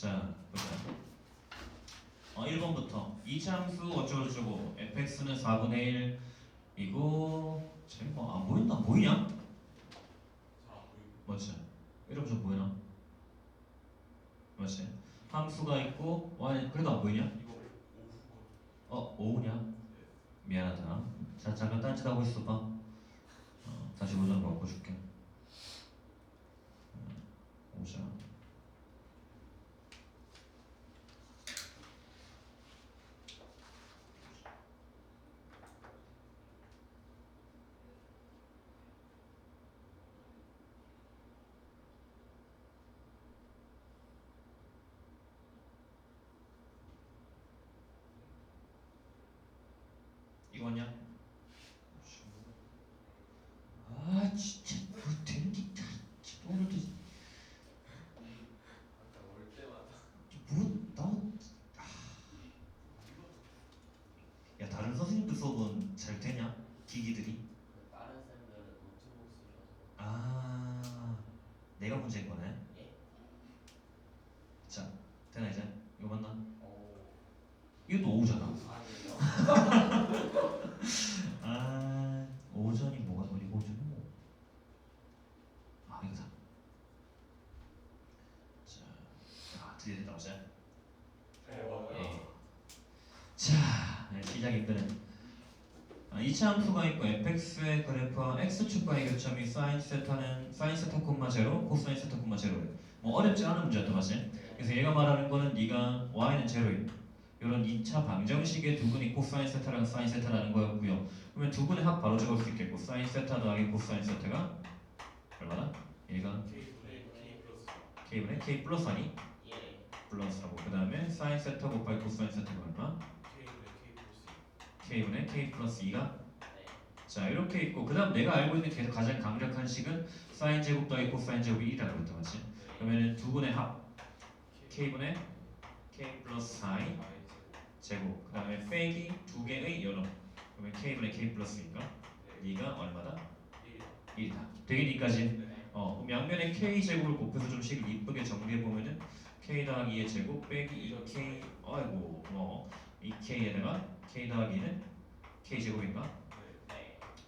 자, 보자. 어, 1번부터 이차함수 어쩌고저쩌고 fx는 4분의 1이고 재미가 안 보인다. 보이냐? 맞지? 이러면 좀 보이나? 맞지? 함수가 있고 y 그래도 안 보이냐? 이거 어 오우냐? 미안하다. 자 잠깐 딴짓 하고 있어봐. 어, 다시 오전 바꿔줄게. 음, 오자. 이거냐? 아 진짜 뭐 되는 게 다- 진짜 오늘도 아까 올 때마다 뭐나 야 다른 선생님들 수업은 잘 되냐? 기기들이? 다른 쌤들은 노트북 쓰셔서 아 내가 문제인 거네. 예? 자 되나 이제 이거 맞나? 오 이것도 오후잖아. 아니에요 아 오전이 뭐가 어디 오전이 뭐? 아 이거다. 자, 아 드디어 됐다 보자. 네 맞아요 예. 자, 네, 시작이거든. 함수가 있고 fx의 그래프와 x축과의 교점이 사인 세타는 사인 세타 콤마 제로, 코사인 세타 콤마 제로래. 뭐 어렵지 않은 문제였다 맞지? 그래서 얘가 말하는 거는 네가 y는 제로인 이런 2차 방정식의 두근이 코사인 세타랑 사인 세타라는 거였고요. 그러면 두근의 합 바로 적을 수 있겠고 사인 세타 더하기 코사인 세타가 얼마나? 얘가 K분의 K 플러스 아니? 예 플러스라고 그 다음에 사인 세타 곱하기 코사인 세타가 얼마? K분의 K 플러스 k분의 k 플러스 2가 네. 자 이렇게 있고 그 다음 내가 알고 있는 계속 가장 강력한 식은 사인 제곱 더하기 코사인 제곱이 1이라고 그랬다 맞지? 그러면은 두 분의 합 k분의 k 플러스 사인 제곱 그 다음에 빼기 두 개의 연호 그러면 k분의 k 플러스 2가 네 2가 얼마다? 1 1이다 되겠니까지? 네어 그럼 양면에 k 제곱을 곱해서 좀 식을 이쁘게 정리해 보면은 k 더하기 2의 제곱 빼기 2k 아이고 뭐이 k에다가 k 더하기 2는 k 제곱인가?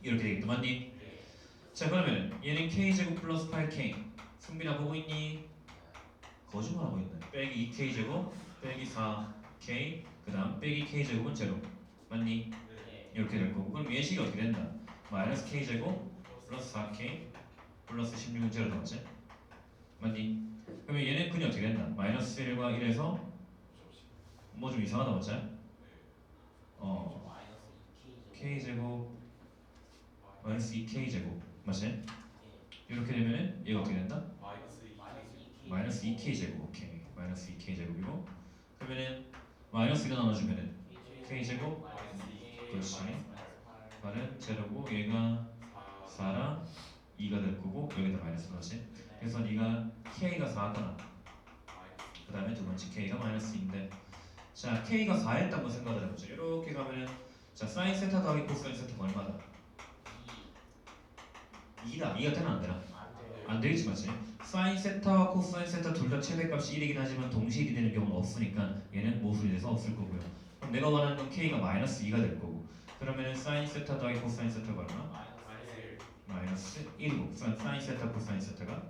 네. 이렇게 되겠다 맞니? 예. 자 그러면 얘는 k 제곱 플러스 8k 승빈아 보고 있니? 거짓말하고 있네 빼기 2k 제곱 빼기 4k 그 다음 빼기 k 제곱은 제로 맞니? 이렇게 될 거고 그럼 얘식이 어떻게 된다? 마이너스 k 제곱 플러스 4k 플러스 16은 제로 나왔지? 맞니? 그러면 얘는 근이 어떻게 된다? 마이너스 1과 1에서 접시 뭐좀 이상하다 맞지? 네어 마이너스 2K k 제곱 마이너스 2k 제곱 맞지? 예. 이렇게 되면은 얘가 어떻게 된다? 마이너스 2 마이너스 2K 마이너스 2k 제곱 오케이 마이너스 2k 제곱이고 그러면은 마이너스가 나눠주면은 k 제곱 마이너스 2K 그렇지. 마이너스 8 말은 제로고 얘가 4 4랑 2가 될 거고 여기다 마이너스 넣지 그래서 네가 k가 4잖아 마이너스 그 다음에 두 번째 k가 마이너스 2인데 자 k가 4였다고 생각을 해보자 이렇게 가면은 자 사인 세타 더하기 코사인 세타가 얼마다? 2다 2가 되나 안 되나? 안 되겠지 맞지? 사인 세타와 코사인 세타 둘 다 최대값이 1이긴 하지만 동시에 1이 되는 경우는 없으니까 얘는 모순이 돼서 없을 거고요 그럼 내가 원하는 건 k가 마이너스 2가 될 거고 그러면은 사인 세타 더하기 코사인 세타가 얼마? 마이너스 마이너스 1 마이너스 1이고 사- 사인 세타 코사인 세타가 0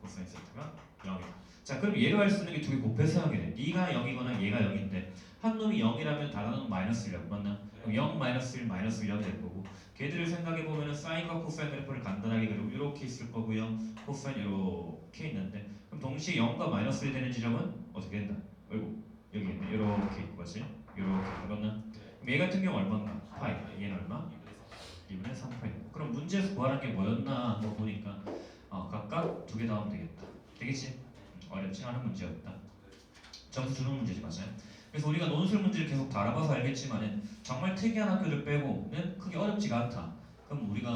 코사인 세타가 0이다 자 그럼 얘가 할수 있는 게 두 개 곱해서 하게 돼 네가 0이거나 얘가 0인데 한 놈이 0이라면 다른 놈은 마이너스 1이라고 맞나? 그럼 0 마이너스 1 마이너스 1이 될 거고 걔들을 생각해 보면은 사인과 코사인 그래프를 간단하게 그리고 이렇게 있을 거고요 코사인 이렇게 있는데 그럼 동시에 0과 마이너스 1 되는 지점은 어떻게 된다? 어이구 여기 있네 이렇게 있고 그렇지? 이렇게 그럼 얘 같은 경우 얼마인가? 파이 얘는 얼마? 2분의 3 2분의 3파이 그럼 문제에서 구하는 게 뭐였나 뭐 보니까 어, 각각 두개더 하면 되겠다 되겠지? 음, 어렵지 않은 문제였다 점수 주는 문제지 맞아요 그래서 우리가 논술 문제를 계속 달아봐서 알겠지만은 정말 특이한 학교를 빼고는 크게 어렵지가 않다 그럼 우리가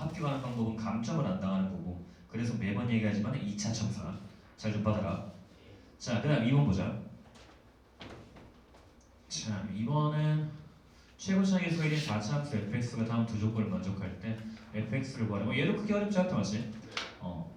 합격하는 방법은 감점을 안 당하는 거고 그래서 매번 얘기하지만 2차 청사 잘 좀 받아라 자, 그 다음 2번 보자. 자, 2번은 최고차의 소일인 4차 함수 fx가 다음 두 조건을 만족할 때 fx를 구하라. 뭐 얘도 크게 어렵지 않다, 맞지? 어.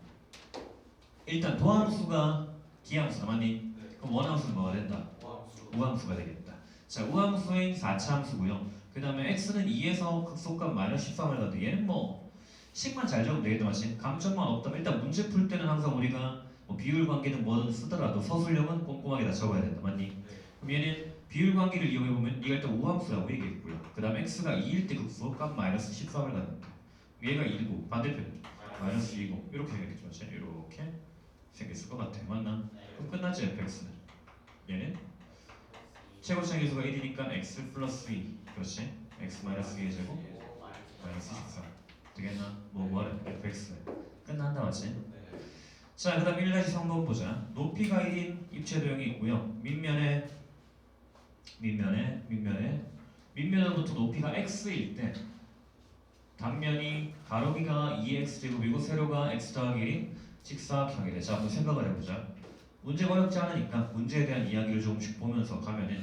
일단 도함수가 기함수다, 맞니? 네 그럼 원함수는 뭐가 된다? 우함수 우함수가 되겠다. 자, 우함수인 4차 함수고요. 그 다음에 x는 2에서 극소값 마이너스 13을 가도 얘는 뭐 식만 잘 적으면 되겠다 맞지? 감점만 없다면 일단 문제 풀 때는 항상 우리가 뭐 비율 관계는 뭐든 쓰더라도 서술형은 꼼꼼하게 다 적어야 된다 맞니? 그럼 얘는 비율 관계를 이용해 보면 얘가 일단 우함수라고 얘기했고요. 그 다음에 x가 2일 때 극소값 마이너스 13을 갖는다. 얘가 1고 반대편 마이너스 2고 이렇게 맞지? 이렇게 생겼을 것 같아 맞나? 그럼 끝났지 fx는. 얘는? 최고차 계수가 1이니까 x 플러스 2 그렇지? X 마이너스 2의 제곱? 마이너스 14 되겠나? 뭐 뭐하래? fx. 끝난다 맞지? 자 그 다음 1-3번 보자. 높이가 1인 입체 도형이 있고요. 밑면에 밑면에 밑면에. 밑면으로부터 높이가 x일 때 단면이 가로기가 2x 제곱이고 세로가 x 더하기 1인 직사각형이 돼. 자 한번 생각을 해보자. 문제가 어렵지 않으니까 문제에 대한 이야기를 조금씩 보면서 가면은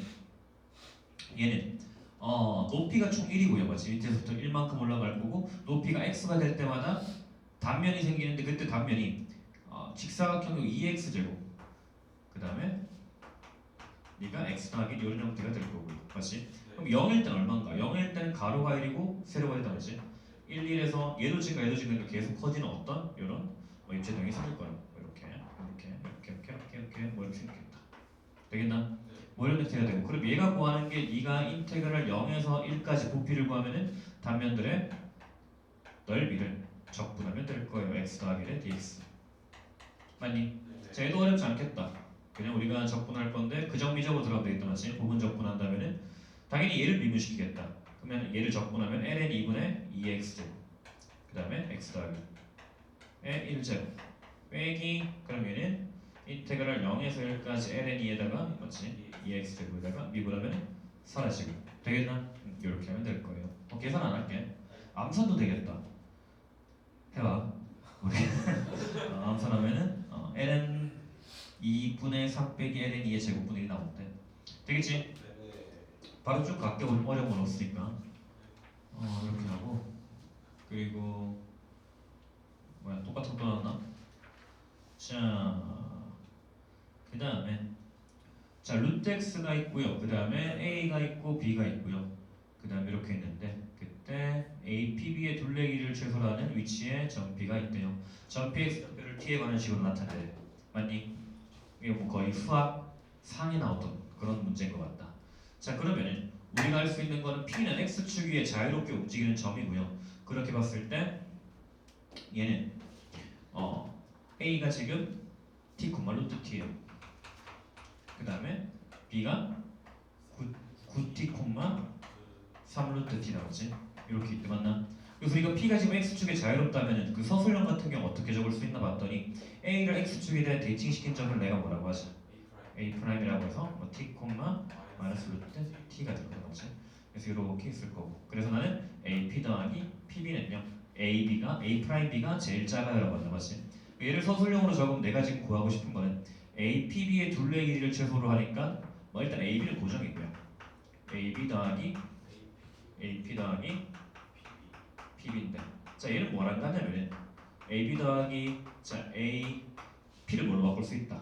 얘는 어 높이가 총 1이고요. 맞지 밑에서부터 1만큼 올라갈 거고 높이가 x가 될 때마다 단면이 생기는데 그때 단면이 어, 직사각형이 2x 제곱 그 다음에 네가 x 더하기 이런 형태가 될 거고요. 맞지? 그럼 0일 때는 얼마인가? 0일 때는 가로가 1이고 세로가 1이다 맞지? 1, 1에서 얘도 증가 얘도 증가니까 계속 커지는 어떤? 이런 뭐 입체동이 생길 거야. 이렇게 이렇게 이렇게 이렇게 이렇게 이렇게 뭐 이렇게 생겼다. 되겠나? 뭐 이런 형태가 되고. 그럼 얘가 구하는 게 네가 인테그랄 0에서 1까지 부피를 구하면은 단면들의 넓이를 적분하면 될 거예요. x 더하기 1의 dx. 맞니? 자 얘도 어렵지 않겠다. 그냥 우리가 적분할 건데 그 정미적으로 들어가면 되겠다 맞지? 부분 적분한다면은 당연히 얘를 미분시키겠다. 그러면 얘를 적분하면 ln 2분의 2x 제곱. 그 다음에 x 더하기. 의 1제곱 빼기 얘는 인테그랄 0에서 1까지 ln 2에다가 맞지? 2x 제곱에다가 미분하면 사라지고 되겠나? 음, 이렇게 하면 될 거예요. 어, 계산 안 할게. 암산도 되겠다. 해봐. 우리. 어, 암산하면은 어, ln 2분의 3 빼기 ln 2의 제곱분이 나온대 되겠지? 바로 쭉 갈게 어려운 건 없으니까. 어 이렇게 하고. 그리고 뭐야 똑같은 거또 나왔나? 자 그 다음에 자 루트 x가 있고요 그 다음에 a가 있고 b가 있고요 그 다음에 이렇게 있는데 그때 a, p, b의 둘레기를 최소로 하는 위치에 점 b가 있대요 점 px 를 t에 관한 식으로 나타내 맞니? 이게 뭐 거의 수학 상에 나왔던 그런 문제인 것 같다 자 그러면은 우리가 알수 있는 거는 P는 X축 위에 자유롭게 움직이는 점이고요. 그렇게 봤을 때 얘는 어 A가 지금 T, 루트 T예요. 그 다음에 B가 9, 9T, 3 루트 T 나오지? 이렇게 있대 맞나? 그래서 우리가 P가 지금 X축에 자유롭다면 그 서술형 같은 경우 어떻게 적을 수 있나 봤더니 A를 X축에 대해 대칭 시킨 점을 내가 뭐라고 하지? A 프라임이라고 해서 뭐 T, 마이너스 루트 t가 될 거지. 그래서 이렇게 있을 거고. 그래서 나는 AP 더하기 PB는요. AB가 A 프라임 B가 제일 작아요라고 맞지? 얘를 서술형으로 적으면 내가 지금 구하고 싶은 거는 A, PB의 둘레 길이를 최소로 하니까 뭐 일단 AB는 고정이고요. AB 더하기 AP 더하기 PB인데 자 얘는 뭐랑 같냐면은 AB 더하기 자 A P를 뭘로 바꿀 수 있다.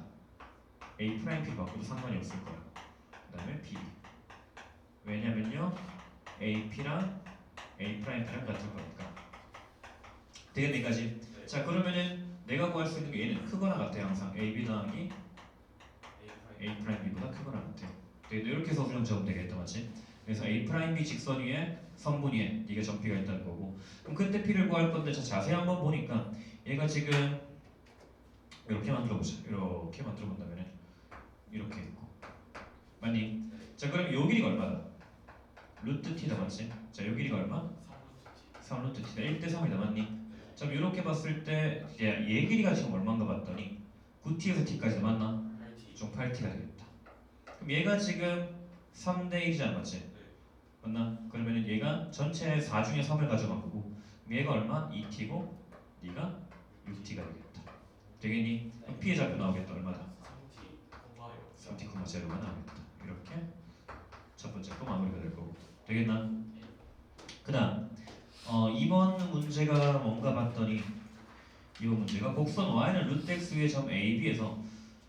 A 프라임 P 바꿔도 상관이 없을 거야. 그 다음에 B. 왜냐면요 AP랑 A 프라임이랑 같을 거니까. 되겠네까지. 자 그러면은 내가 구할 수 있는 게 얘는 크거나 같아요 항상 AB 더하기 A 프라임 B보다 크거나 같아요. 되겠네 이렇게 서술형 적으면 되겠다 맞지? 그래서 A 프라임 B 직선 위에 선분 위에 이게 점피가 있다는 거고. 그럼 그때 P를 구할 건데 자 자세히 한번 보니까 얘가 지금 이렇게 만들어 보자. 이렇게 만들어 본다면은 이렇게 있고 맞니? 자 그럼 요 길이가 얼마다? 루트 t다 맞지? 자요 길이가 얼마? 3 루트 t다 1대 3이다 맞니? 자 그럼 이렇게 봤을 때얘 얘 길이가 지금 얼마인가 봤더니 9t에서 t까지 맞나? 좀 8t가 되겠다 그럼 얘가 지금 3대 1이잖아 맞지? 맞나? 그러면은 얘가 전체 4 중에 3을 가져간 거고 얘가 얼마? 2t고 네가 6t가 되겠다 되겠니? 그럼 좌표 나오겠다 얼마다? 3t, 0가 나오겠다. 이렇게 첫 번째 거 마무리가 될 거고 되겠나? 그 다음 어, 이번 문제가 뭔가 봤더니 이번 문제가 곡선 y는 루트 x 위의 점 AB에서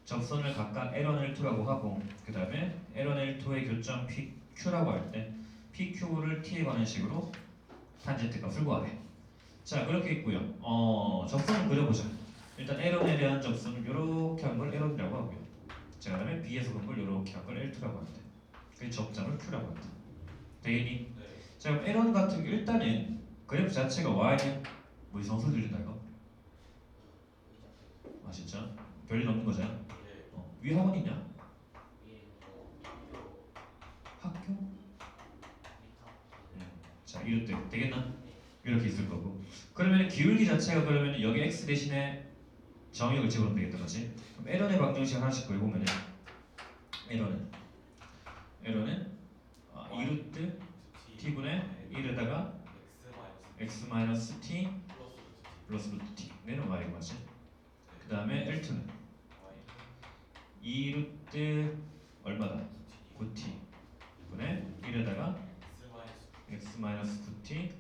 접선을 각각 L1, L2라고 하고 그 다음에 L1, L2의 교점 PQ라고 할 때 PQ를 T에 관한 식으로 탄젠트 값을 구하래. 자 그렇게 있고요. 어 접선을 그려보자. 일단 L1에 대한 접선은 이렇게 한 걸 L1이라고 하고요. 자 그다음에 B에서 본 걸 이렇게 한 걸 L2라고 합니다. 그 접점을 Q라고 합니다. 되겠니? 네. 자 그럼 L1 같은 경우 일단은 그래프 자체가 Y는 뭐 이상한 소리 들린다 이거? 아 진짜? 별일 없는 거잖아. 네. 어, 위 학원 있냐? 위에 뭐 학교? 미터 자 이럴 때 되겠나? 이렇게 있을 거고 그러면 기울기 자체가 그러면 여기 x 대신에 정의역을 집어넣으면 되겠다 그지? 그럼 에런의 방정식 하나씩 구해보면은 에런은 에런은 아, 2루트 t분의 1에다가 x 마이너스 t 플러스 루트 t 내는 y가 맞지? 그 다음에 L2는 2루트 얼마다? 9t 분의 1에다가 x 마이너스 x 마이너스 9t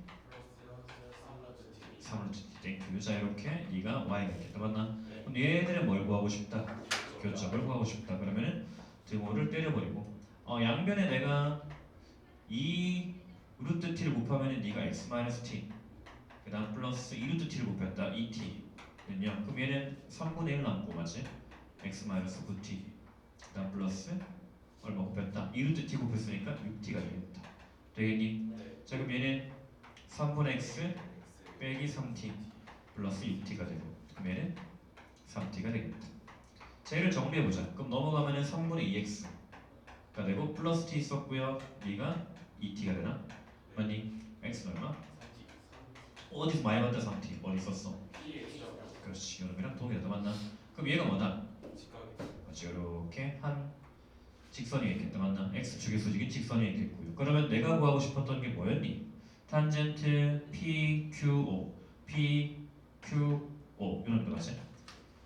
플러스 3루트 t 땡큐 자 이렇게 이가 y가 있겠다 맞나? 네. 그럼 얘들은 뭘 구하고 싶다? 교점을 구하고 싶다 그러면은 등호를 때려버리고 어 양변에 내가 이 루트 t를 곱하면은 네가 x 마이너스 t 그 다음 플러스 2 루트 t를 곱했다 2t는요 그럼 얘는 3분의 1 남고 맞지? x 마이너스 9t 그 다음 플러스 얼마 곱했다 2 루트 t 곱했으니까 6t가 되겠다 되겠니? 네. 자 그럼 얘는 3분의 x 빼기 3t 플러스 6t가 되고 그럼 얘는 3t가 되겠다. 자 얘를 정리해보자. 그럼 넘어가면은 3분의 2x가 되고 플러스 t 있었고요. 얘가 2t가 되나? 맞니? x는 얼마? 어디서 많이 봤다 3t 어디 있었어? 그렇지 이놈이랑 동일하다 맞나? 그럼 얘가 뭐다? 이렇게 한 직선이 있겠다 맞나? x축의 수직인 직선이 있겠고요. 그러면 내가 구하고 싶었던 게 뭐였니? 탄젠트 PQO PQO 이런 거 맞지?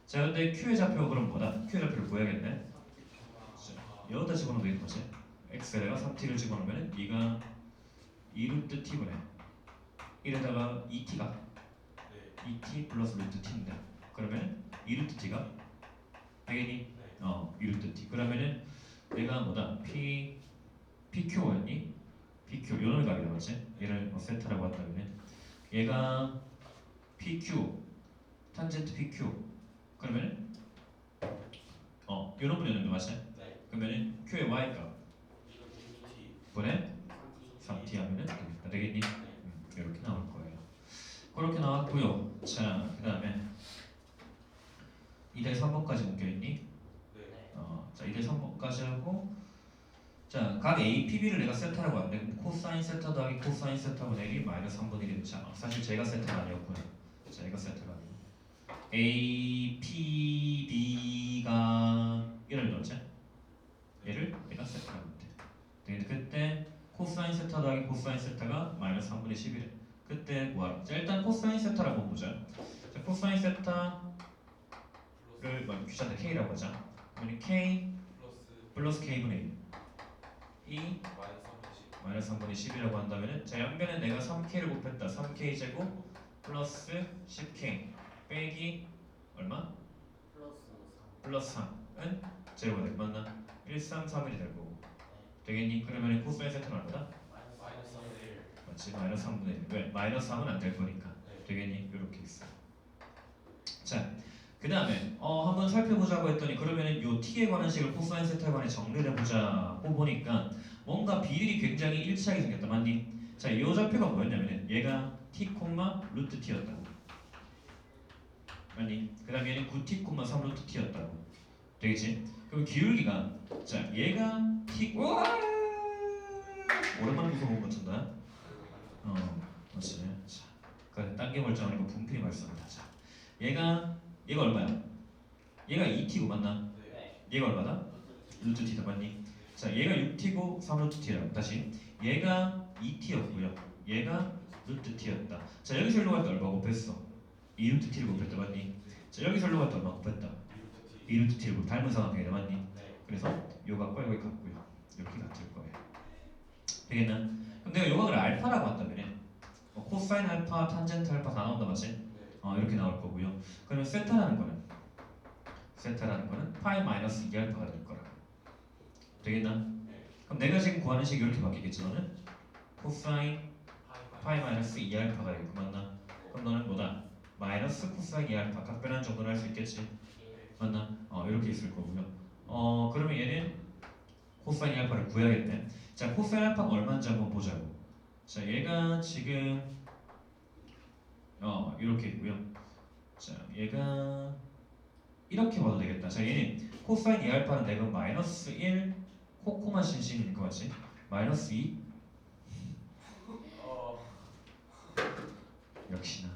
자 근데 Q의 좌표가 그럼 뭐다? Q의 좌표를 구해야겠네. 여기다 집어넣으면 되겠다 맞지? x에다가 3t를 집어넣으면 네가 2루트 t분의 1에다가 2t가 2t 플러스 루트 t인데 그러면 2루트 t가 되겠니? 어 2루트 t 그러면은 내가 뭐다? P PQ였니? PQ 요놈의 값이다 맞지? 얘를 뭐 세타라고 한다면 얘가 PQ 탄젠트 PQ 그러면은 어 요놈분이 있는 거 맞지? 그러면은 Q의 Y 값 분의 3t 하면은 되겠니? 음, 이렇게 나올 거예요. 그렇게 나왔고요. 자, 그 다음에 2대 3번까지 묶여있니? 어, 자, 2대 3번까지 하고 자, 각 A, PB를 내가 세타라고 하는데 코사인 세타 더하기 코사인 세타 분의 1이 마이너스 3분의 1이 자, 사실 제가 세타가 아니었구나. 자, 얘가 세타가 아니고 A, P, B가 이런 거지? 얘를 내가 세타라고 돼. 근데 그때 코사인 세타 더하기 코사인 세타가 마이너스 3분의 11에 그때 뭐하라? 자 일단 코사인 세타라고 보자. 자 코사인 세타를 뭐 귀찮다 K라고 하자. 그러면 K 플러스 K분의 1이 마이너스 3분의 10이라고 한다면은 자 양변에 내가 3K를 곱했다. 3K 제곱 플러스 10K 빼기 얼마? 플러스 3은 제로가 되고 맞나? 1, 3, 3일이 될 거고 되겠니? 그러면 코사인 세타는 얼마다? 맞지? 마이너스 3분의 1 왜? 마이너스 3은 안 될 거니까 되겠니? 이렇게 있어 자, 그 다음에 어, 한번 살펴보자고 했더니 그러면은 요 t에 관한 식을 코사인 세타에 관해 정리를 해보자 고 보니까 뭔가 비율이 굉장히 일치하게 생겼다 맞니? 자, 이 좌표가 뭐였냐면은 얘가 t, 루트 t였다고 맞니? 그 다음에 얘는 9t, 3 루트 t였다고 되겠지? 그럼 기울기가 자 얘가 t 우와! 오랜만에 무서운 것 같은데 어 맞지. 자 그래 단계 멀쩡하니까 분필이 말씀합니다. 자 얘가 얘가 얼마야? 얘가 2t고 맞나? 얘가 얼마다? 루트 t다 맞니? 자 얘가 6t고 3 루트 t라고 다시. 얘가 2t였고요. 얘가 루트 t였다. 자 여기서 일로 갈때 얼마 곱했어? 2 루트 t를 곱했다 맞니? 자 여기서 일로 갈때 얼마 곱했다 2 루트 t를 곱 닮은 삼각형이다 맞니 그래서 요각과 요각이 같고요. 이렇게 같을 거예요. 되겠나? 그럼 내가 요각을 알파라고 한다면 어, 코사인 알파, 탄젠트 알파 다 나온다 맞지? 어, 이렇게 나올 거고요. 그러면 세타라는 거는 세타라는 거는 파이 마이너스 2알파가 될 거라. 되겠나? 네. 그럼 내가 지금 구하는 식이 이렇게 바뀌겠지 너는? 코사인 파이 마이너스 2알파가 되고 맞나? 그럼 너는 뭐다? 마이너스 코사인 2알파 각변한 정도는 할 수 있겠지? 맞나? 어 이렇게 있을 거고요. 어 그러면 얘는 코사인 2알파를 구해야겠네. 자 코사인 알파가 얼마인지 한번 보자고. 자 얘가 지금 어 이렇게 있고요. 자 얘가 이렇게 봐도 되겠다. 자 얘는 코사인 2알파는 내가 마이너스 1 코코마 신신일 거 같지? 마이너스 2 어. 역시나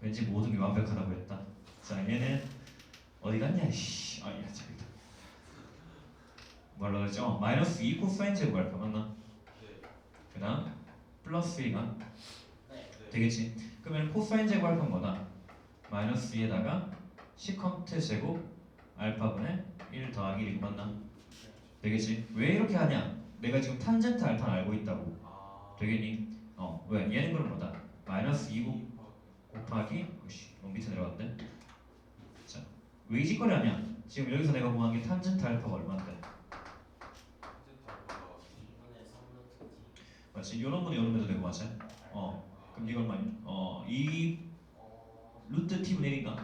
왠지 모든 게 완벽하다고 했다. 자 얘는 어디 갔냐? 씨, 아야 저기다. 뭐라 그랬죠? 어, 마이너스 2 코사인 제곱 알파 맞나? 네. 그다음 플러스 2가 네. 되겠지. 그러면 코사인 제곱 알파는 뭐다? 마이너스 2에다가 시컨트 제곱 알파분의 1 더하기 1이 맞나? 되겠지. 왜 이렇게 하냐? 내가 지금 탄젠트 알파는 알고 있다고. 아. 되겠니? 어 왜? 얘는 그럼 뭐다? 마이너스 2 곱 곱하기 오씨 너무 밑에 내려갔네 이 하냐 지금 여기서 내가 구한 게 탄젠트 알파가 얼마인데? 이분의 3루트 T. 맞지 요런 분이 요런 분도 되고 맞지? 어. 그럼 이걸 많이 어이 어. 루트 t분의 1인가?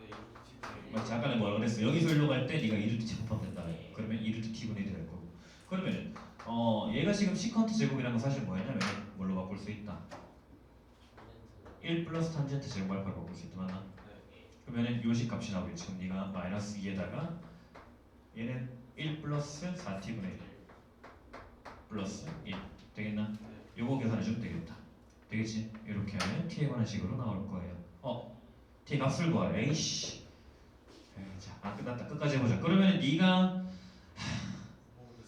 네. 이루트 맞지 아까 내가 뭐라 그랬어? 여기서 일로 갈 때 네가 2루트 t 곱하면 된다. 그러면 2루트 t분의 1이 될 거고. 그러면 어 얘가 지금 시컨트 제곱이라는 건 사실 뭐였냐면 뭘로 바꿀 수 있다. 1 플러스 탄젠트 제곱 알파로 바꿀 수 있다 맞나 네. 그러면은 요식 값이 나오겠지. 그럼 네가 마이너스 2에다가 얘는 1 플러스 4t분의 1 플러스 1 되겠나? 네. 요거 계산해주면 되겠다. 되겠지? 이렇게 하면 t에 관한 식으로 나올 거예요. 어, t 값을 구하래. 에이씨. 에이, 자, 아 끝났다. 끝까지 해보자. 그러면 네가 모두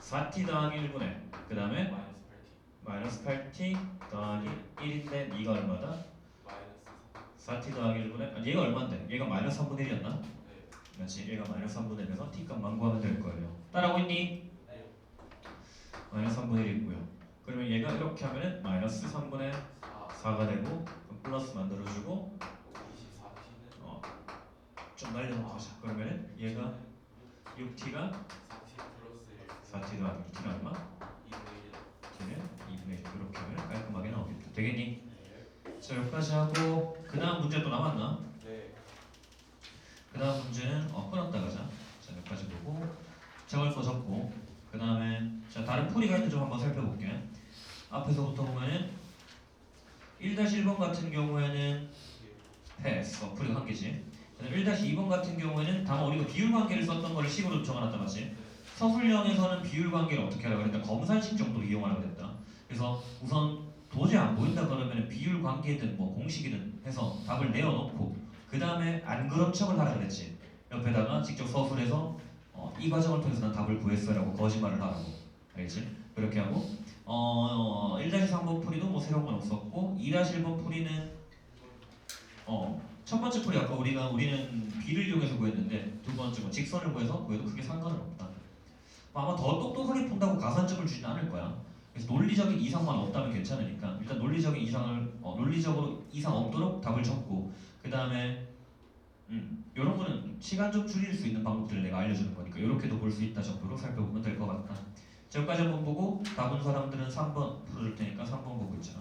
4T. 4t 더하기 1분의 그 다음에 마이너스 8T. 마이너스 8t 더하기 1인데 네가 얼마다? 마이너스 4t 더하기 1분의 아, 얘가 얼마인데? 얘가 마이너스 3분의 1이었나? 4. 네. 그렇지 얘가 마이너스 3분의 1에서 t 값 만 구하면 될 거예요 따라하고 있니? 네. 마이너스 3분의 1 있고요 그러면 얘가 이렇게 하면은 마이너스 3분의 4. 4가 되고 플러스 만들어주고 24T는 어, 좀 날려놓고 하자 그러면은 얘가 6t가 4T 플러스 4t 더하기 2t가 얼마? 1. 2분의 1. t는 2분의 1 이렇게 하면 깔끔하게 나오겠다 되겠니? 네. 자 여기까지 하고 그 다음 문제 또 남았나? 네. 그 다음 문제는 어 끊었다 가자. 자 여기까지 보고. 적을 거 적고 그 다음에 자 다른 풀이가 있는지 좀 한번 살펴볼게. 앞에서부터 보면은 1-1번 같은 경우에는 패스. 어, 풀이가 한 개지. 1-2번 같은 경우에는 다만 우리가 비율 관계를 썼던 거를 식으로 적어놨다 맞지? 서술형에서는 비율 관계를 어떻게 하라고 그랬다? 검산식 정도로 이용하라고 그랬다. 그래서 우선 도저히 안 보인다 그러면 비율 관계든 뭐 공식이든 해서 답을 내어놓고 그 다음에 안 그런 척을 하라 그랬지. 옆에다가 직접 서술해서 어, 이 과정을 통해서 난 답을 구했어라고 거짓말을 하라고. 알겠지? 그렇게 하고 어, 1-3번 풀이도 뭐 새로운 건 없었고 2-1번 풀이는 어, 첫 번째 풀이 아까 우리가 우리는 비를 이용해서 구했는데 두 번째 건 직선을 구해서 구해도 크게 상관은 없다. 뭐 아마 더 똑똑하게 푼다고 가산점을 주지는 않을 거야 그래서 논리적인 이상만 없다면 괜찮으니까 일단 논리적인 이상을 어, 논리적으로 이상 없도록 답을 적고 그 다음에 음, 이런 거는 시간 좀 줄일 수 있는 방법들을 내가 알려주는 거니까 이렇게도 볼 수 있다 정도로 살펴보면 될 것 같다. 자, 여기까지 한번 보고 답은 사람들은 3번 풀어줄 테니까 3번 보고 있잖아.